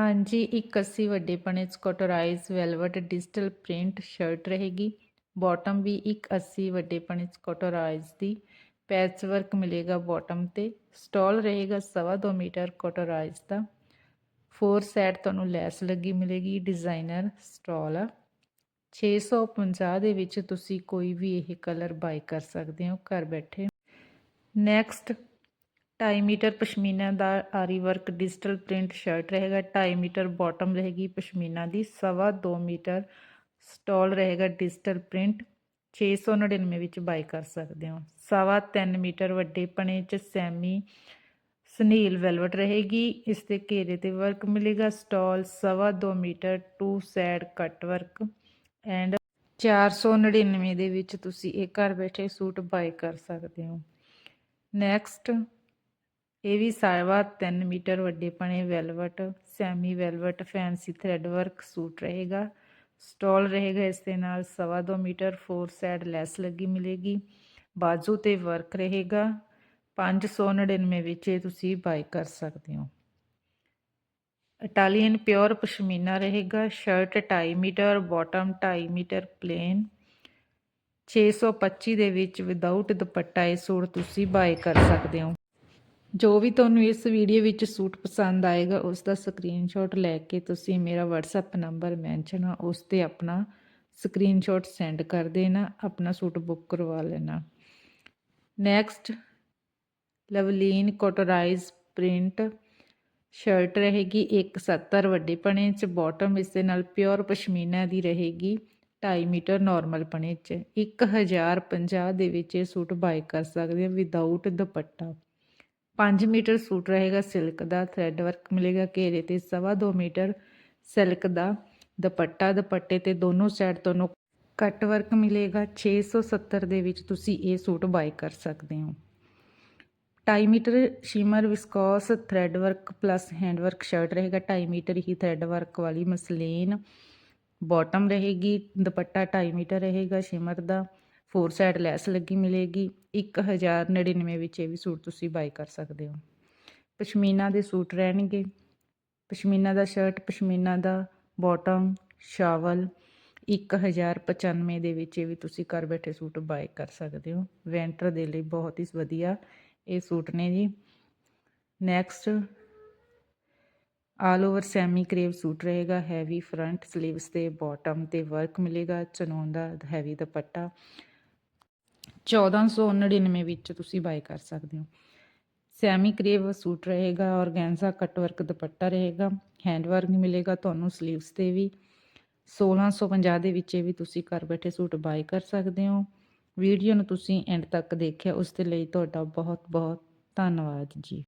ਹਾਂਜੀ, ਇੱਕ 80 ਵੱਡੇ ਪਣੇ ਸਕੋਟਰਾਈਜ਼ ਵੈਲਵਟ ਡਿਜੀਟਲ ਪ੍ਰਿੰਟ ਸ਼ਰਟ ਰਹੇਗੀ। ਬਾਟਮ ਵੀ ਇੱਕ 80 ਵੱਡੇ ਪਣੇ ਸਕੋਟਰਾਈਜ਼ ਦੀ। ਪੈਚ ਵਰਕ ਮਿਲੇਗਾ ਬਾਟਮ ਤੇ। ਸਟਾਲ ਰਹੇਗਾ ਸਵਾ ਦੋ ਮੀਟਰ ਕੋਟਰਾਈਜ਼ ਦਾ। ਫੋਰ ਸਾਈਡ ਤੁਹਾਨੂੰ ਲੈਸ ਲੱਗੀ ਮਿਲੇਗੀ ਡਿਜ਼ਾਈਨਰ ਸਟਾਲ ਆ। 650 ਦੇ ਵਿੱਚ ਤੁਸੀਂ ਕੋਈ ਵੀ ਇਹ ਕਲਰ ਬਾਈ ਕਰ ਸਕਦੇ ਹੋ ਘਰ ਬੈਠੇ। ਨੈਕਸਟ 2.5 ਮੀਟਰ ਪਸ਼ਮੀਨਾ ਦਾ ਆਰੀ ਵਰਕ ਡਿਜੀਟਲ ਪ੍ਰਿੰਟ ਸ਼ਰਟ ਰਹੇਗਾ 2.5 ਮੀਟਰ ਬਾਟਮ ਰਹੇਗੀ ਪਸ਼ਮੀਨਾ ਦੀ, ਸਵਾ 2 ਮੀਟਰ ਸਟਾਲ ਰਹੇਗਾ ਡਿਜੀਟਲ ਪ੍ਰਿੰਟ 699 ਵਿੱਚ ਬਾਈ ਕਰ ਸਕਦੇ ਹੋ। ਸਵਾ 3 ਮੀਟਰ ਵੱਡੇ ਪਣੇ ਚ ਸੈਮੀ ਸਨੀਲ ਵੈਲਵਟ ਰਹੇਗੀ, ਇਸ ਦੇ ਘੇਰੇ ਤੇ ਵਰਕ ਮਿਲੇਗਾ ਸਟਾਲ, ਸਵਾ 2 metre two side cut work and 499 ਦੇ ਵਿੱਚ ਤੁਸੀਂ ਇਹ ਘਰ ਬੈਠੇ ਸੂਟ ਬਾਈ ਕਰ ਸਕਦੇ ਹੋ। ਨੈਕਸਟ ਇਹ ਵੀ ਸਵਾ 3 ਮੀਟਰ ਵੱਡੇ ਪਣੇ velvet semi velvet fancy thread work suit ਰਹੇਗਾ। ਸਟਾਲ ਰਹੇਗਾ, ਇਸ ਦੇ ਨਾਲ ਸਵਾ 2 ਮੀਟਰ ਫੋਰ ਸਾਈਡ ਲੈਸ ਲੱਗੀ ਮਿਲੇਗੀ। ਬਾਜੂ ਤੇ ਵਰਕ ਰਹੇਗਾ। 599 ਵਿੱਚ ਇਹ ਤੁਸੀਂ ਬਾਈ ਕਰ ਸਕਦੇ ਹੋ। ਇਟਾਲੀਅਨ ਪਿਓਰ ਪਸ਼ਮੀਨਾ ਰਹੇਗਾ। Shirt 2.5 metre, bottom 2.5 metre plain. 625 ਦੇ ਵਿੱਚ ਵਿਦਆਊਟ ਦੁਪੱਟਾ ਇਹ ਸੂਟ ਤੁਸੀਂ ਬਾਈ ਕਰ ਸਕਦੇ ਹੋ। ਜੋ ਵੀ ਤੁਹਾਨੂੰ ਇਸ ਵੀਡੀਓ ਵਿੱਚ ਸੂਟ ਪਸੰਦ ਆਏਗਾ, ਉਸ ਦਾ ਸਕਰੀਨਸ਼ਾਟ ਲੈ ਕੇ ਤੁਸੀਂ ਮੇਰਾ WhatsApp ਨੰਬਰ ਮੈਂਸ਼ਨ ਆ, ਉਸ ਤੇ ਆਪਣਾ ਸਕਰੀਨਸ਼ਾਟ ਸੈਂਡ ਕਰ ਦੇਣਾ, ਆਪਣਾ ਸੂਟ ਬੁੱਕ ਕਰਵਾ ਲੈਣਾ। ਨੈਕਸਟ ਲਵਲੀਨ ਕੋਟਰਾਈਜ਼ ਪ੍ਰਿੰਟ ਸ਼ਰਟ ਰਹੇਗੀ 170 ਵੱਡੇ ਪਣੇ ਚ ਬਾਟਮ ਇਸ ਦੇ ਨਾਲ ਪਿਓਰ ਪਸ਼ਮੀਨਾ ਦੀ ਰਹੇਗੀ 2.5 ਮੀਟਰ ਨਾਰਮਲ ਪਣੇ ਚ। 1050 ਦੇ ਵਿੱਚ ਇਹ ਸੂਟ ਬਾਈ ਕਰ ਸਕਦੇ ਹੋ ਵਿਦਆਊਟ ਦੁਪੱਟਾ। 5 ਮੀਟਰ ਸੂਟ ਰਹੇਗਾ ਸਿਲਕ ਦਾ ਥ੍ਰੈਡ ਵਰਕ ਮਿਲੇਗਾ ਘੇਰੇ ਤੇ, ਸਵਾ 2 ਮੀਟਰ ਸਿਲਕ ਦਾ ਦੁਪੱਟਾ, ਦੁਪੱਟੇ ਤੇ ਦੋਨੋਂ ਸਾਈਡ ਤੁਹਾਨੂੰ ਕੱਟ ਵਰਕ ਮਿਲੇਗਾ 670 ਦੇ ਵਿੱਚ ਤੁਸੀਂ ਇਹ ਸੂਟ ਬਾਈ ਕਰ ਸਕਦੇ ਹੋ। 2.5 metre shimmer viscose thread work plus hand work shirt ਰਹੇਗਾ 2.5 ਮੀਟਰ ਹੀ ਥ੍ਰੈਡ ਵਰਕ ਵਾਲੀ ਮਸਲੀਨ। ਬਾਟਮ ਰਹੇਗੀ, ਦੁਪੱਟਾ 2.5 ਮੀਟਰ ਰਹੇਗਾ ਸ਼ਿਮਰ ਦਾ। ਫੋਰ ਸਾਈਡ ਲੈਸ ਲੱਗੀ ਮਿਲੇਗੀ 1099 ਵਿੱਚ ਇਹ ਵੀ ਸੂਟ ਤੁਸੀਂ ਬਾਈ ਕਰ ਸਕਦੇ ਹੋ। ਪਸ਼ਮੀਨਾ ਦੇ ਸੂਟ ਰਹਿਣਗੇ। ਪਸ਼ਮੀਨਾ ਦਾ ਸ਼ਰਟ ਪਸ਼ਮੀਨਾ ਦਾ ਬਾਟਮ ਸ਼ਾਵਲ 1095 ਦੇ ਵਿੱਚ ਇਹ ਵੀ ਤੁਸੀਂ ਘਰ ਬੈਠੇ ਸੂਟ ਬਾਈ ਕਰ ਸਕਦੇ ਹੋ। ਵੈਂਟਰ ਦੇ ਲਈ ਬਹੁਤ ਹੀ ਵਧੀਆ ਇਹ ਸੂਟ ਨੇ ਜੀ। Next all over semi crepe suit ਰਹੇਗਾ। ਹੈਵੀ ਫਰੰਟ 슬ੀਵਸ ਤੇ ਬਾਟਮ ਤੇ ਵਰਕ ਮਿਲੇਗਾ। ਚਨੌਨ ਦਾ ਹੈਵੀ ਦੁਪੱਟਾ। 1499 ਵਿੱਚ ਤੁਸੀਂ ਬਾਈ ਕਰ ਸਕਦੇ ਹੋ। ਸੈਮੀ ਕਰੇਵ ਸੂਟ ਰਹੇਗਾ ਔਰਗੈਂਜ਼ਾ ਕਟ ਵਰਕ ਦੁਪੱਟਾ ਰਹੇਗਾ ਹੈਂਡ ਵਰਕ ਮਿਲੇਗਾ ਤੁਹਾਨੂੰ 슬ੀਵਸ ਤੇ ਵੀ। 1650 ਦੇ ਵਿੱਚ ਵੀ ਤੁਸੀਂ ਘਰ ਬੈਠੇ ਸੂਟ ਬਾਈ ਕਰ ਸਕਦੇ ਹੋ। ਵੀਡੀਓ ਨੂੰ ਤੁਸੀਂ ਐਂਡ ਤੱਕ ਦੇਖਿਆ, ਉਸ ਦੇ ਲਈ ਤੁਹਾਡਾ ਬਹੁਤ ਬਹੁਤ ਧੰਨਵਾਦ ਜੀ।